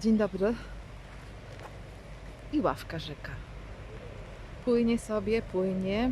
Dzień dobry. I ławka rzeka. Płynie sobie, płynie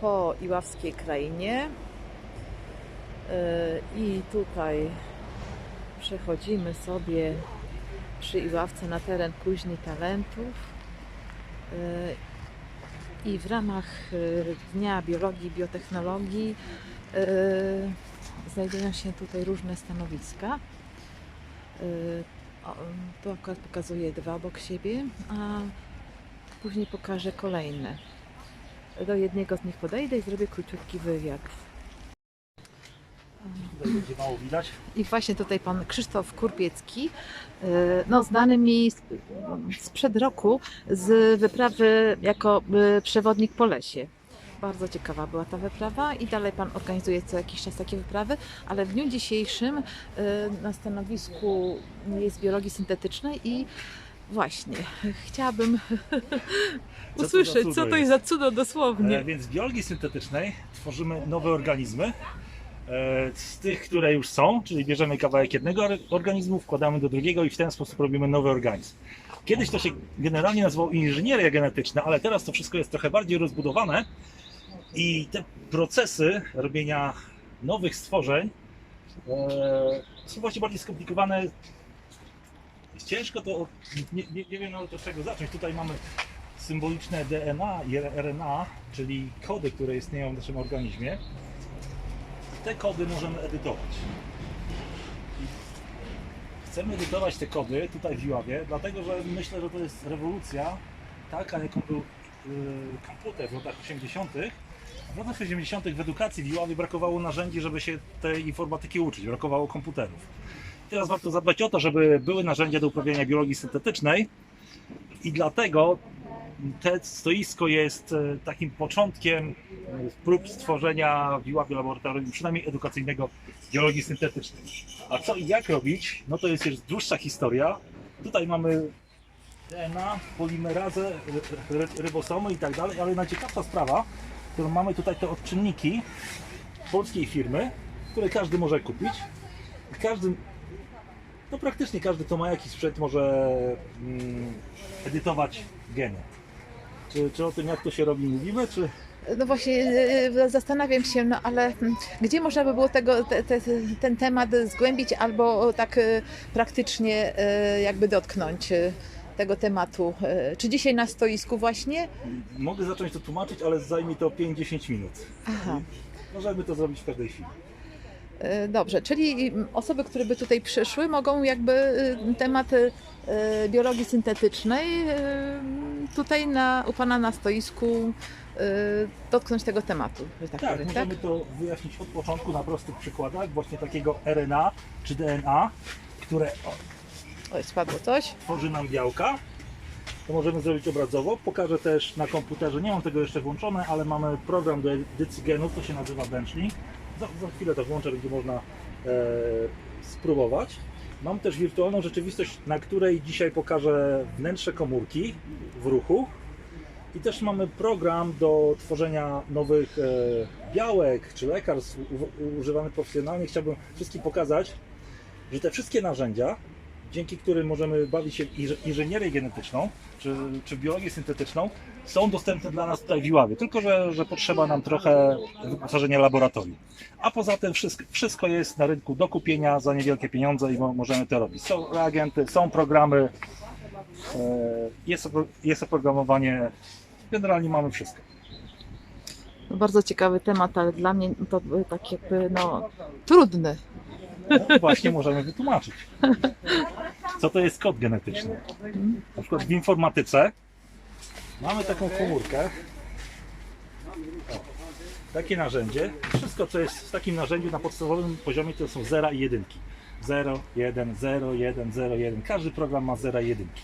po Iławskiej krainie. Yy, I tutaj przechodzimy sobie przy Iławce na teren Kuźni Talentów. Yy, I w ramach yy, Dnia Biologii i Biotechnologii znajdują się tutaj różne stanowiska. Tu akurat pokazuję dwa obok siebie, a później pokażę kolejne. Do jednego z nich podejdę i zrobię króciutki wywiad. Będzie mało widać. I właśnie tutaj pan Krzysztof Kurpiecki, yy, no znany mi sprzed roku z wyprawy jako yy, przewodnik po lesie. Bardzo ciekawa była ta wyprawa i dalej pan organizuje co jakiś czas takie wyprawy, ale w dniu dzisiejszym yy, na stanowisku jest biologii syntetycznej i właśnie chciałabym usłyszeć, co to jest? za cudo dosłownie. E, więc w biologii syntetycznej tworzymy nowe organizmy. E, z tych, które już są, czyli bierzemy kawałek jednego or- organizmu, wkładamy do drugiego i w ten sposób robimy nowy organizm. Kiedyś to się generalnie nazywało inżynieria genetyczna, ale teraz to wszystko jest trochę bardziej rozbudowane i te procesy robienia nowych stworzeń e, są właśnie bardziej skomplikowane. Ciężko to, nie, nie, nie wiem nawet od czego zacząć. Tutaj mamy symboliczne DNA i RNA, czyli kody, które istnieją w naszym organizmie. Te kody możemy edytować. Chcemy edytować te kody tutaj w Iławie, dlatego że myślę, że to jest rewolucja, taka jaką był y, komputer w latach 80. W latach 80. w edukacji w Iławie brakowało narzędzi, żeby się tej informatyki uczyć, brakowało komputerów. Teraz warto zadbać o to, żeby były narzędzia do uprawiania biologii syntetycznej i dlatego te stoisko jest e, takim początkiem e, prób stworzenia w Iławie laboratorium, przynajmniej edukacyjnego, biologii syntetycznej. A co i jak robić, no to jest już dłuższa historia. Tutaj mamy DNA, polimerazę, ry- ry- rybosomy i tak dalej, ale najciekawsza sprawa, którą mamy tutaj te odczynniki polskiej firmy, które każdy może kupić. Każdy, no praktycznie każdy, kto ma jakiś sprzęt, może mm, edytować geny. Czy, czy o tym, jak to się robi, mówimy, czy... No właśnie e, zastanawiam się, no ale mm, gdzie można by było tego, te, te, ten temat zgłębić albo tak e, praktycznie e, jakby dotknąć e, tego tematu? E, Czy dzisiaj na stoisku właśnie? Mogę zacząć to tłumaczyć, ale zajmie to 5-10 minut. Aha. Możemy to zrobić w każdej chwili. E, Dobrze, czyli osoby, które by tutaj przyszły, mogą jakby e, temat biologii syntetycznej tutaj na, u Pana na stoisku dotknąć tego tematu, że tak, Tak, powiem, tak? możemy to wyjaśnić od początku na prostych przykładach, właśnie takiego RNA czy DNA, które Oj, spadło coś. tworzy nam białka. To możemy zrobić obrazowo. Pokażę też na komputerze, nie mam tego jeszcze włączone, ale mamy program do edycji genów, to się nazywa Benchling. Za, za chwilę to włączę, będzie można e, spróbować. Mam też wirtualną rzeczywistość, na której dzisiaj pokażę wnętrze komórki w ruchu. I też mamy program do tworzenia nowych e, białek czy lekarstw u, u, używanych profesjonalnie. Chciałbym wszystkim pokazać, że te wszystkie narzędzia, dzięki którym możemy bawić się w inż- inżynierię genetyczną czy, czy biologię syntetyczną, są dostępne dla nas tutaj w Iławie. Tylko, że, że potrzeba nam trochę wyposażenia laboratorium. A poza tym wszystko, wszystko jest na rynku do kupienia za niewielkie pieniądze i mo, możemy to robić. Są reagenty, są programy, e, jest, jest oprogramowanie. Generalnie mamy wszystko. Bardzo ciekawy temat, ale dla mnie to był tak jakby no, trudny. No, właśnie możemy wytłumaczyć. Co to jest kod genetyczny? Na przykład w informatyce mamy taką komórkę. Takie narzędzie. Wszystko, co jest w takim narzędziu na podstawowym poziomie, to są zera i jedynki. 0, 1, 0, 1, 0, 1. Każdy program ma zera i jedynki.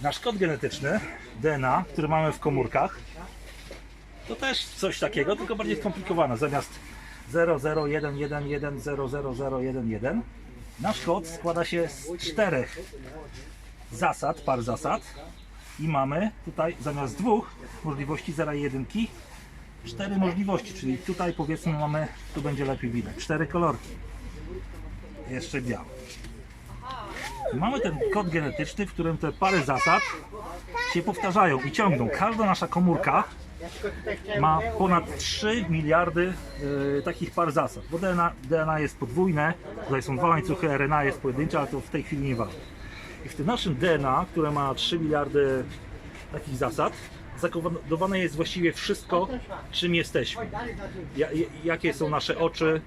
Nasz kod genetyczny, DNA, który mamy w komórkach, to też coś takiego, tylko bardziej skomplikowane. Zamiast 0, 0, 1, 1, 1, 0, 0, 0, 1, 1. Nasz kod składa się z czterech zasad, par zasad i mamy tutaj zamiast dwóch możliwości 0 i 1 cztery możliwości, czyli tutaj powiedzmy mamy, tu będzie lepiej widać, cztery kolorki. Jeszcze biały. Mamy ten kod genetyczny, w którym te pary zasad się powtarzają i ciągną. Każda nasza komórka ma ponad 3 miliardy e, takich par zasad. Bo DNA, DNA jest podwójne, tutaj są dwa łańcuchy, RNA jest pojedyncze, ale to w tej chwili nie ważne. I w tym naszym DNA, które ma 3 miliardy takich zasad, zakodowane jest właściwie wszystko, czym jesteśmy. Ja, ja- jakie są nasze oczy,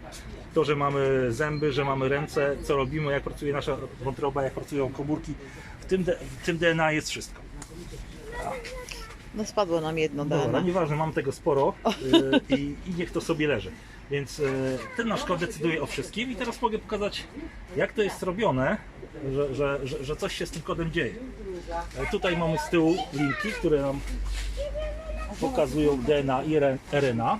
to, że mamy zęby, że mamy ręce, co robimy, jak pracuje nasza wątroba, jak pracują komórki. W tym, w tym DNA jest wszystko. No spadło nam jedno Dobra, nieważne, mam tego sporo y, i, i niech to sobie leży. Więc y, ten nasz kod decyduje o wszystkim i teraz mogę pokazać, jak to jest robione, że, że, że, że coś się z tym kodem dzieje. E, Tutaj mamy z tyłu linki, które nam pokazują DNA i RNA.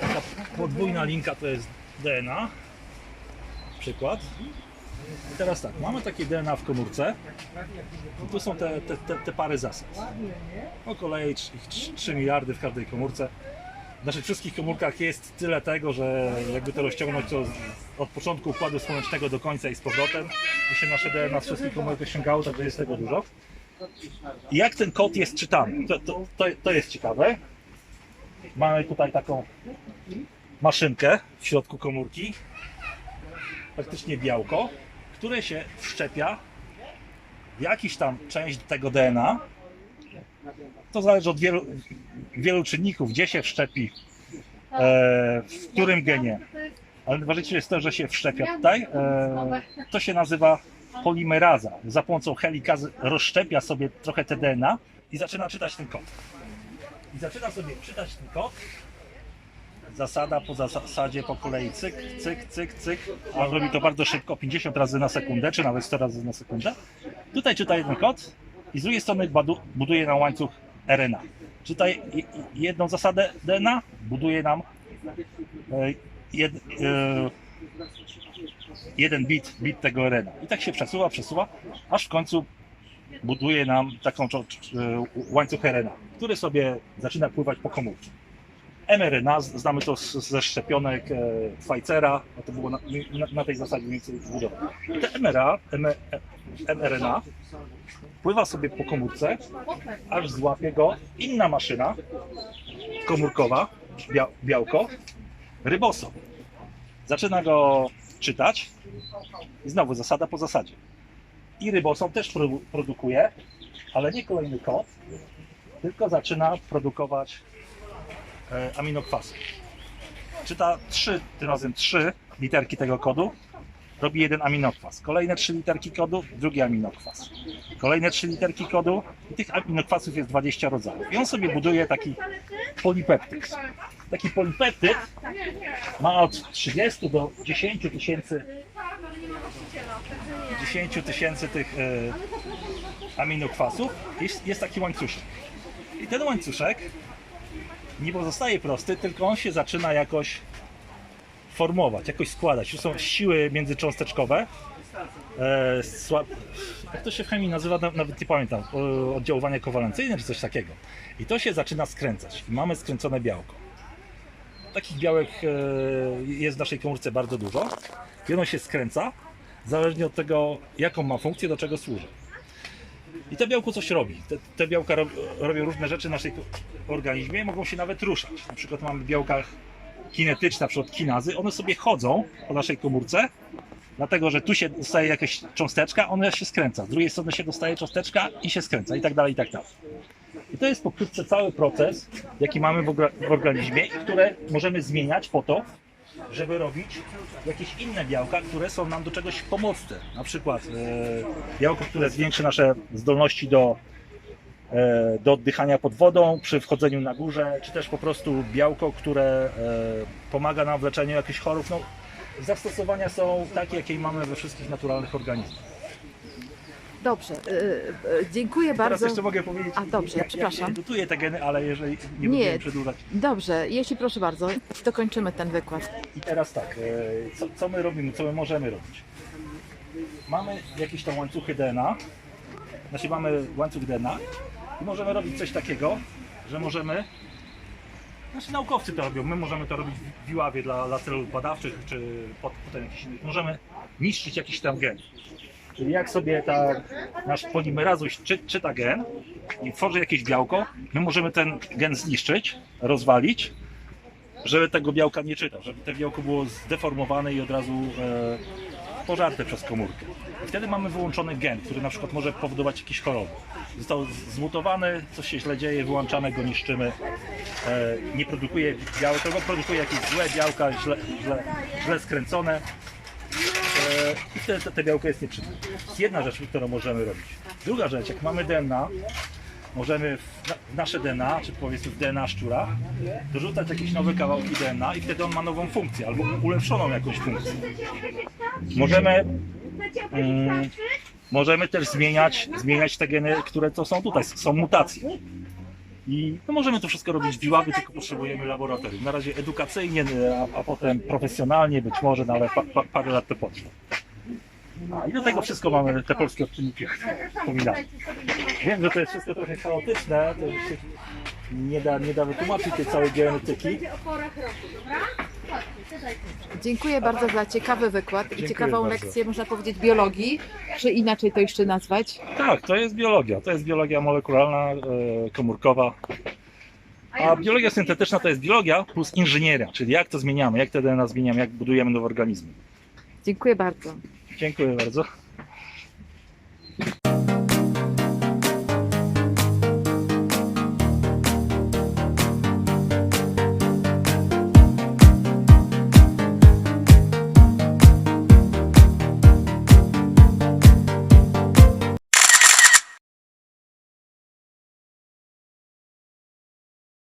Taka podwójna linka to jest DNA. Przykład. I teraz tak, mamy takie DNA w komórce. I tu są te, te, te, te pary zasad. Trz- ich trz- 3 miliardy w każdej komórce. W naszych wszystkich komórkach jest tyle tego, że jakby to rozciągnąć to od początku układu słonecznego do końca i z powrotem, by się nasze DNA z wszystkich komórek osiągało, także jest tego dużo. I jak ten kod jest czytany? To, to, to, to jest ciekawe. Mamy tutaj taką maszynkę w środku komórki, praktycznie białko, które się wszczepia w jakiś tam część tego DNA. To zależy od wielu, wielu czynników, gdzie się wszczepi, e, w którym genie. Ale najważniejsze jest to, że się wszczepia tutaj. E, to się nazywa polimeraza. Za pomocą helikazy rozszczepia sobie trochę te DNA i zaczyna czytać ten kod. I zaczyna sobie czytać ten kod. Zasada po zasadzie po kolei cyk, cyk, cyk, cyk. On robi to bardzo szybko, 50 razy na sekundę, czy nawet 100 razy na sekundę. Tutaj czyta jeden kod i z drugiej strony buduje nam łańcuch RNA. Czytaj jedną zasadę DNA, buduje nam e, jed, e, jeden bit, bit tego RNA. I tak się przesuwa, przesuwa, aż w końcu buduje nam taką e, łańcuch RNA, który sobie zaczyna pływać po komórce. mRNA, znamy to z- ze szczepionek e, Pfizera, no to było na, na, na tej zasadzie mniej więcej zbudowane. Te mRNA, mRNA pływa sobie po komórce, aż złapie go inna maszyna komórkowa, bia, białko, rybosom. Zaczyna go czytać i znowu zasada po zasadzie. I rybosom też produ- produkuje, ale nie kolejny kod, tylko zaczyna produkować e, aminokwasy. Czyta tym razem trzy literki tego kodu, robi jeden aminokwas. Kolejne trzy literki kodu, drugi aminokwas. Kolejne trzy literki kodu i tych aminokwasów jest 20 rodzajów. I on sobie buduje taki polipeptyk. Taki polipeptyk ma od 30 do 10 tysięcy 10 tysięcy tych e, aminokwasów. Jest, jest taki łańcuszek. I ten łańcuszek nie pozostaje prosty, tylko on się zaczyna jakoś formować, jakoś składać. Tu są siły międzycząsteczkowe. E, sła... Jak to się w chemii nazywa, Naw- nawet nie pamiętam, e, oddziaływanie kowalencyjne czy coś takiego. I to się zaczyna skręcać. Mamy skręcone białko. Takich białek e, jest w naszej komórce bardzo dużo. I ono się skręca, zależnie od tego, jaką ma funkcję, do czego służy. I to białko coś robi. Te, te białka rob, robią różne rzeczy w naszej ko- organizmie, mogą się nawet ruszać. Na przykład mamy białka kinetyczne, na przykład kinazy, one sobie chodzą po naszej komórce, dlatego że tu się dostaje jakaś cząsteczka, ona się skręca. Z drugiej strony się dostaje cząsteczka i się skręca i tak dalej, i tak dalej. I to jest pokrótce cały proces, jaki mamy w, w organizmie i które możemy zmieniać po to, żeby robić jakieś inne białka, które są nam do czegoś pomocne. Na przykład e, białko, które zwiększy nasze zdolności do, e, do oddychania pod wodą przy wchodzeniu na górze, czy też po prostu białko, które e, pomaga nam w leczeniu jakichś chorób. No, zastosowania są takie, jakie mamy we wszystkich naturalnych organizmach. Dobrze, y, y, dziękuję Teraz bardzo. jeszcze mogę powiedzieć, A, dobrze, jak, przepraszam. jak dotuję te geny, ale jeżeli nie, Nie. będziemy przedłużać. Dobrze, jeśli proszę bardzo, dokończymy ten wykład. I teraz tak, e, co, co my robimy, co my możemy robić? Mamy jakieś tam łańcuchy DNA, znaczy mamy łańcuch DNA i możemy robić coś takiego, że możemy, znaczy naukowcy to robią, my możemy to robić w Iławie dla, dla celów badawczych, czy pot- potem innych, możemy niszczyć jakiś tam gen. Czyli jak sobie ta, nasz polimerazuś czy, czyta gen i tworzy jakieś białko, my możemy ten gen zniszczyć, rozwalić, żeby tego białka nie czytał, żeby to białko było zdeformowane i od razu e, pożarte przez komórkę. I wtedy mamy wyłączony gen, który na przykład może powodować jakieś choroby. Został zmutowany, coś się źle dzieje, wyłączamy go, niszczymy. E, nie produkuje białek, albo produkuje jakieś złe białka, źle, źle, źle skręcone. I wtedy te, te białko jest nieprzydatne. To jest jedna rzecz, którą możemy robić. Druga rzecz, jak mamy DNA, możemy w nasze DNA, czy powiedzmy w DNA szczura, dorzucać jakieś nowe kawałki DNA i wtedy on ma nową funkcję, albo ulepszoną jakąś funkcję. Możemy, mm, możemy też zmieniać, zmieniać te geny, które to są tutaj, są mutacje. I no możemy to wszystko robić w Biławie, tylko potrzebujemy laboratorium. Na razie edukacyjnie, a, a potem profesjonalnie być może, no ale pa, pa, parę lat to potrwa. A, I do tego wszystko mamy te polskie odczynniki wspominane. Wiem, że to jest wszystko trochę chaotyczne, to się nie da, nie da wytłumaczyć tej całej genetyki. Dziękuję bardzo za ciekawy wykład i Dziękuję ciekawą bardzo. lekcję, można powiedzieć, biologii, czy inaczej to jeszcze nazwać. Tak, to jest biologia. To jest biologia molekularna, e, komórkowa. A biologia syntetyczna to jest biologia plus inżynieria, czyli jak to zmieniamy, jak te DNA zmieniamy, jak budujemy nowe organizmy. Dziękuję bardzo. Dziękuję bardzo.